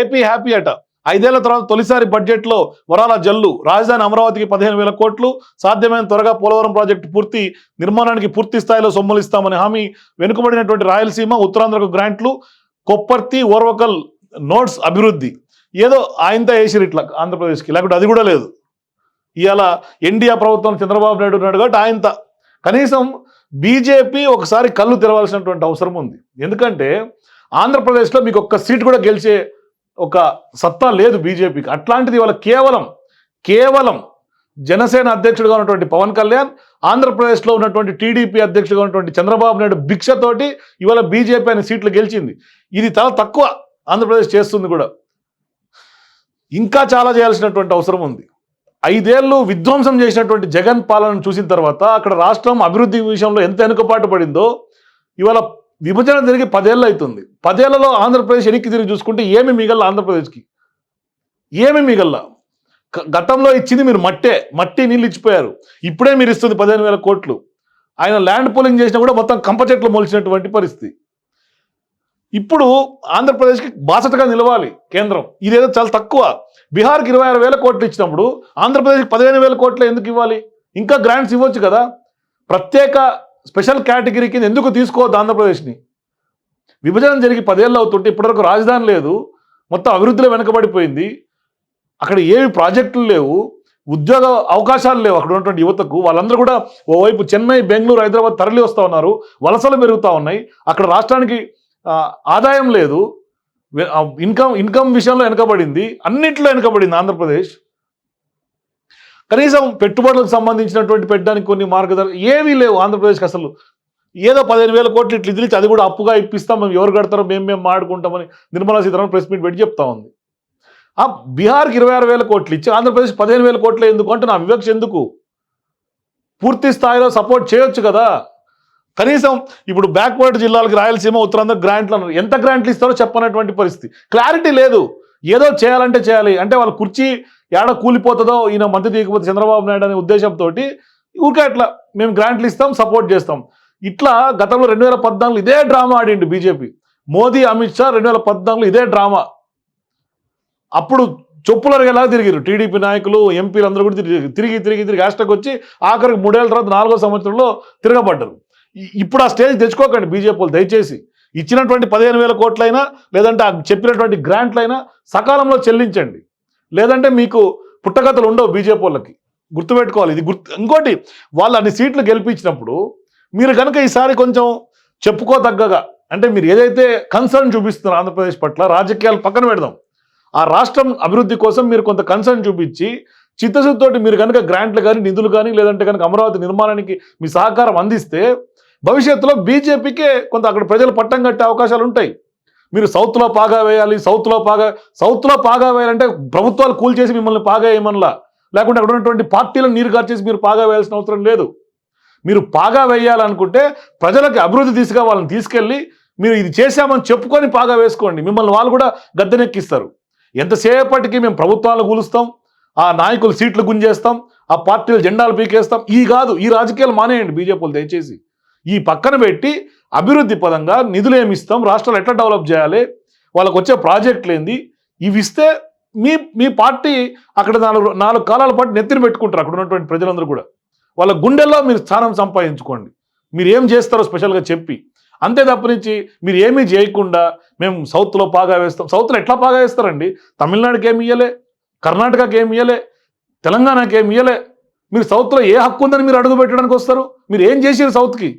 AP happy అట. ఐదేళ్ళ తర్వాత తొలిసారి బడ్జెట్లో వరాల జల్లు. రాజధాని అమరావతికి పదిహేను వేల కోట్లు. సాధ్యమైన త్వరగా పోలవరం ప్రాజెక్టు పూర్తి. నిర్మాణానికి పూర్తి స్థాయిలో సొమ్ములు ఇస్తామని హామీ వెనుకబడినటువంటి రాయలసీమ ఉత్తరాంధ్రకు గ్రాంట్లు. కొప్పర్తి ఓర్వకల్ నోట్స్ అభివృద్ధి. ఏదో ఆయనతో వేసిరు ఇట్లా ఆంధ్రప్రదేశ్కి. లేకపోతే అది కూడా లేదు. ఇవాళ ఎన్డీఆ ప్రభుత్వం చంద్రబాబు నాయుడు ఉన్నాడు కాబట్టి ఆయనత కనీసం బీజేపీ ఒకసారి కళ్ళు తెరవాల్సినటువంటి అవసరం ఉంది. ఎందుకంటే ఆంధ్రప్రదేశ్లో మీకు ఒక్క సీట్ కూడా గెలిచే ఒక సత్తా లేదు బీజేపీకి. అట్లాంటిది ఇవాళ కేవలం కేవలం జనసేన అధ్యక్షుడిగా ఉన్నటువంటి పవన్ కళ్యాణ్ ఆంధ్రప్రదేశ్లో ఉన్నటువంటి టీడీపీ అధ్యక్షుడిగా ఉన్నటువంటి చంద్రబాబు నాయుడు భిక్షతోటి ఇవాళ బీజేపీ అనే సీట్లు గెలిచింది. ఇది చాలా తక్కువ ఆంధ్రప్రదేశ్ చేస్తుంది కూడా. ఇంకా చాలా చేయాల్సినటువంటి అవసరం ఉంది. ఐదేళ్ళు విధ్వంసం చేసినటువంటి జగన్ పాలన చూసిన తర్వాత అక్కడ రాష్ట్రం అభివృద్ధి విషయంలో ఎంత వెనుకపాటు పడిందో ఇవాళ విభజన జరిగి పదేళ్ళు అవుతుంది పదేళ్ళలో ఆంధ్రప్రదేశ్ వెనక్కి తిరిగి చూసుకుంటే ఏమి మిగల ఆంధ్రప్రదేశ్కి? ఏమి మిగల్ల? గ- గతంలో ఇచ్చింది మీరు మట్టే. మట్టి నీళ్ళు ఇచ్చిపోయారు. ఇప్పుడే మీరు ఇస్తుంది పదిహేను వేల కోట్లు. ఆయన ల్యాండ్ పోలింగ్ చేసినా కూడా మొత్తం కంప చెట్లు మొలిచినటువంటి పరిస్థితి. ఇప్పుడు ఆంధ్రప్రదేశ్కి బాసటగా నిలవాలి కేంద్రం. ఇదేదో చాలా తక్కువ. బీహార్కి ఇరవై ఆరు వేల కోట్లు ఇచ్చినప్పుడు ఆంధ్రప్రదేశ్కి పదిహేను వేల కోట్లు ఎందుకు ఇవ్వాలి? ఇంకా గ్రాంట్స్ ఇవ్వచ్చు కదా. ప్రత్యేక స్పెషల్ కేటగిరీ కింద ఎందుకు తీసుకోవద్దు ఆంధ్రప్రదేశ్ని? విభజన జరిగి పదేళ్ళు అవుతుంటే ఇప్పటివరకు రాజధాని లేదు మొత్తం అభివృద్ధిలో వెనకబడిపోయింది. అక్కడ ఏవి ప్రాజెక్టులు లేవు ఉద్యోగ అవకాశాలు లేవు అక్కడ ఉన్నటువంటి యువతకు. వాళ్ళందరూ కూడా ఓవైపు చెన్నై బెంగళూరు హైదరాబాద్ తరలి వస్తూ ఉన్నారు వలసలు పెరుగుతూ ఉన్నాయి. అక్కడ రాష్ట్రానికి ఆదాయం లేదు ఇన్కమ్ ఇన్కమ్ విషయంలో వెనకబడింది అన్నింటిలో వెనకబడింది ఆంధ్రప్రదేశ్. కనీసం పెట్టుబడులకు సంబంధించినటువంటి పెట్టడానికి కొన్ని మార్గదర్శ ఏమీ లేవు ఆంధ్రప్రదేశ్కి అసలు. ఏదో పదిహేను వేల కోట్లు ఇట్లా ఇదిలిచి అది కూడా అప్పుగా ఇప్పిస్తాం మేము ఎవరు కడతారో మేము మేము మాడుకుంటామని నిర్మలా సీతారామన్ ప్రెస్ మీట్ పెట్టి చెప్తా ఉంది. ఆ బీహార్కి ఇరవై ఆరు వేల కోట్లు ఇచ్చి ఆంధ్రప్రదేశ్ పదిహేను వేల కోట్లు ఎందుకు అంటే నా వివక్ష ఎందుకు? పూర్తి స్థాయిలో సపోర్ట్ చేయొచ్చు కదా. కనీసం ఇప్పుడు బ్యాక్వర్డ్ జిల్లాలకు రాయలసీమ ఉత్తరాంధ్ర గ్రాంట్లు అన్నారు. ఎంత గ్రాంట్లు ఇస్తారో చెప్పనటువంటి పరిస్థితి. క్లారిటీ లేదు. ఏదో చేయాలంటే చేయాలి. అంటే వాళ్ళ కుర్చీ ఏడ కూలిపోతుందో ఈయన మంత్రి తీయకపోతే చంద్రబాబు నాయుడు అనే ఉద్దేశంతో ఊరికే అట్లా మేము గ్రాంట్లు ఇస్తాం సపోర్ట్ చేస్తాం. ఇట్లా గతంలో రెండు వేల పద్నాలుగులో ఇదే డ్రామా ఆడిండు బీజేపీ. మోదీ అమిత్ షా రెండు వేల పద్నాలుగులో ఇదే డ్రామా. అప్పుడు చొప్పులరిగేలా తిరిగారు టీడీపీ నాయకులు ఎంపీలు అందరూ కూడా తిరిగి తిరిగి తిరిగి తిరిగి హ్యాష్టాగ్ వచ్చి ఆఖరికి మూడేళ్ళ తర్వాత నాలుగో సంవత్సరంలో తిరగబడ్డారు. ఇప్పుడు ఆ స్టేజ్ తెచ్చుకోకండి బీజేపీ వాళ్ళు దయచేసి. ఇచ్చినటువంటి పదిహేను వేల కోట్లైనా లేదంటే ఆ చెప్పినటువంటి గ్రాంట్లైనా సకాలంలో చెల్లించండి. లేదంటే మీకు పుట్టగతలు ఉండవు బీజేపీ వాళ్ళకి. గుర్తుపెట్టుకోవాలి. ఇది గుర్తు ఇంకోటి వాళ్ళు అన్ని సీట్లు గెలిపించినప్పుడు మీరు కనుక ఈసారి కొంచెం చెప్పుకోదగ్గగా అంటే మీరు ఏదైతే కన్సర్న్ చూపిస్తున్నారు ఆంధ్రప్రదేశ్ పట్ల రాజకీయాలు పక్కన పెడదాం. ఆ రాష్ట్రం అభివృద్ధి కోసం మీరు కొంత కన్సర్న్ చూపించి చిత్తశుద్ధితోటి మీరు కనుక గ్రాంట్లు కానీ నిధులు కానీ లేదంటే కనుక అమరావతి నిర్మాణానికి మీ సహకారం అందిస్తే భవిష్యత్తులో బీజేపీకే కొంత అక్కడ ప్రజలు పట్టం కట్టే అవకాశాలు ఉంటాయి. మీరు సౌత్లో పాగా వేయాలి సౌత్లో పాగా సౌత్లో పాగా వేయాలంటే ప్రభుత్వాలు కూల్చేసి మిమ్మల్ని పాగా వేయమనలా. లేకుంటే అక్కడ ఉన్నటువంటి పార్టీలను నీరు గార్చేసి మీరు పాగా వేయాల్సిన అవసరం లేదు. మీరు పాగా వేయాలనుకుంటే ప్రజలకు అభివృద్ధి తీసుగా వాళ్ళని తీసుకెళ్ళి మీరు ఇది చేశామని చెప్పుకొని పాగా వేసుకోండి. మిమ్మల్ని వాళ్ళు కూడా గద్దెనెక్కిస్తారు. ఎంతసేపటికి మేము ప్రభుత్వాలను కూలుస్తాం ఆ నాయకులు సీట్లు గుంజేస్తాం ఆ పార్టీలు జెండాలు పీకేస్తాం. ఈ కాదు ఈ రాజకీయాలు మానేయండి బీజేపీలు దయచేసి. ఈ పక్కన పెట్టి అభివృద్ధి పదంగా నిధులు ఏమి ఇస్తాం? రాష్ట్రాలు ఎట్లా డెవలప్ చేయాలి? వాళ్ళకు వచ్చే ప్రాజెక్టులు ఏంది? ఇవి ఇస్తే మీ మీ పార్టీ అక్కడ నాలుగు నాలుగు కాలాల పాటు నెత్తిన పెట్టుకుంటారు అక్కడ ఉన్నటువంటి ప్రజలందరూ కూడా. వాళ్ళ గుండెల్లో మీరు స్థానం సంపాదించుకోండి. మీరు ఏం చేస్తారో స్పెషల్గా చెప్పి. అంతే తప్పనించి మీరు ఏమీ చేయకుండా మేము సౌత్లో పాగా వేస్తాం. సౌత్లో ఎట్లా పాగా వేస్తారండి? తమిళనాడుకి ఏమి ఇయ్యలే కర్ణాటకకి ఏమి ఇయ్యలే తెలంగాణకి ఏమి ఇయ్యలే. మీరు సౌత్లో ఏ హక్కు ఉందని మీరు అడుగు పెట్టడానికి వస్తారు? మీరు ఏం చేసారు సౌత్కి?